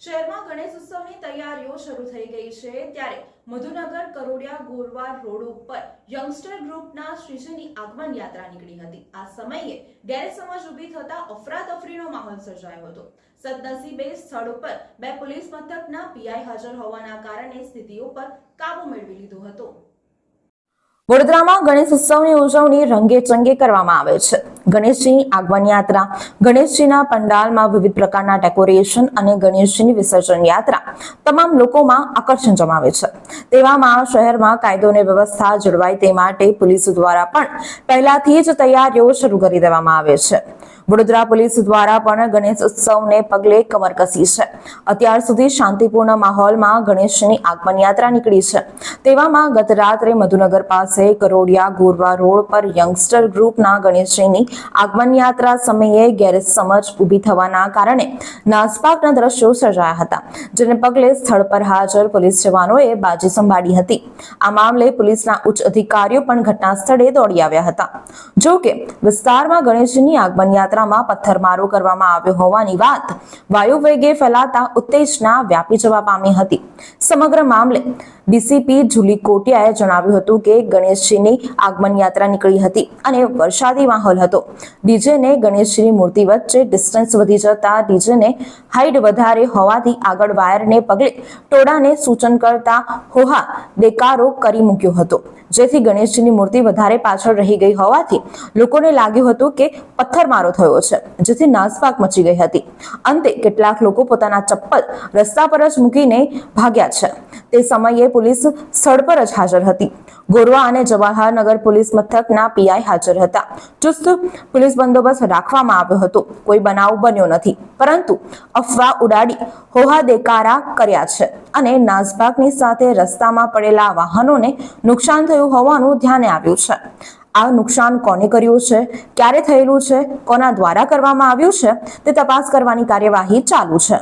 શહેરમાં ગણેશ ઉત્સવની તૈયારીઓ શરૂ થઈ ગઈ છે ત્યારે મધુનગર, કરોડિયા ગોરવા રોડ ઉપર યંગસ્ટર ગ્રુપના શ્રીજીની આગમન યાત્રા નીકળી હતી. આ સમયે ગેરેજ સમાજ ઊભી થતા અફરાતફરીનો માહોલ સર્જાયો હતો. સદનસીબે સ્થળ ઉપર બે પોલીસ મથકના પીઆઈ હાજર હોવાના કારણે સ્થિતિ ઉપર કાબુ મેળવી લીધો હતો. વડોદરામાં ગણેશ ઉત્સવની ઉજવણી રંગે ચંગે કરવામાં આવે છે. ગણેશજીની આગમન યાત્રા, ગણેશજીના પંડાલમાં વિવિધ પ્રકારના ડેકોરેશન અને ગણેશજીની વિસર્જન યાત્રા તમામ લોકોમાં આકર્ષણ જમાવે છે. તેવામાં શહેરમાં કાયદો અને વ્યવસ્થા જળવાય તે માટે પોલીસ દ્વારા પણ પહેલાથી જ તૈયારીઓ શરૂ કરી દેવામાં આવે છે. વડોદરા પોલીસ દ્વારા પણ ગણેશ ઉત્સવને પગલે કમર કસી છે. અત્યાર સુધી શાંતિપૂર્ણ માહોલમાં ગણેશની આગમન યાત્રા નીકળી છે. તેવામાં ગત રાત્રે મધુનગર પાસે કરોડિયા ગોરવા રોડ પર યંગસ્ટર ગ્રુપના ગણેશજીની આગમન યાત્રા સમયે ગેરસમજ ઊભી થવાના કારણે નાસપાકના દ્રશ્યો સર્જાયા હતા, જેને પગલે સ્થળ પર હાજર પોલીસ જવાનોએ બાજી સંભાળી હતી. આ મામલે પોલીસના ઉચ્ચ અધિકારીઓ પણ ઘટના સ્થળે દોડી આવ્યા હતા. જો કે વિસ્તારમાં ગણેશજીની આગમન યાત્રામાં પથ્થરમારો કરવામાં આવ્યો હોવાની વાત વાયુવેગે ફેલાતા ઉત્તેજના વ્યાપી જવા પામી હતી. સમગ્ર મામલે ડીસીપી જુલી કોટિયાએ જણાવ્યું હતું કે ગણેશજીની આગમન યાત્રા નીકળી હતી અને વરસાદી માહોલ હતો. ડીજેને ગણેશજીની મૂર્તિ વચ્ચે ડિસ્ટન્સ વધી જતા ડીજેને હાઈટ વધારે હોવાથી આગળ વાયરને પગલે ટોળાને સૂચન કરતા હોહા દેકારો કરી મૂક્યો હતો. જેથી ગણેશજીની મૂર્તિ વધારે પાછળ રહી ગઈ હોવાથી લોકોને લાગ્યું હતું કે પથ્થરમારો થયો છે, જેથી નાસભાગ મચી ગઈ હતી. અંતે કેટલાક લોકો પોતાના ચપ્પલ રસ્તા પર જ મૂકીને ભાગ્યા છે. તે સમયે પોલીસ સ્થળ પર જ હાજર હતી. ગોરવા અને જવાહરનગર પોલીસ મથકના પીઆઈ હાજર હતા. ચુસ્ત પોલીસ બંદોબસ્ત રાખવામાં આવ્યો હતો. કોઈ બનાવ બન્યો નથી. પરંતુ અફવા ઉડાડી હોહા દેકારા કર્યા છે અને નાસભાગની સાથે રસ્તામાં પડેલા વાહનોને નુકસાન થયું હોવાનું ધ્યાને આવ્યું છે. આ નુકસાન કોને કર્યું છે? ક્યારે થયેલું છે? કોના દ્વારા કરવામાં આવ્યું છે? તે તપાસ કરવાની કાર્યવાહી ચાલુ છે.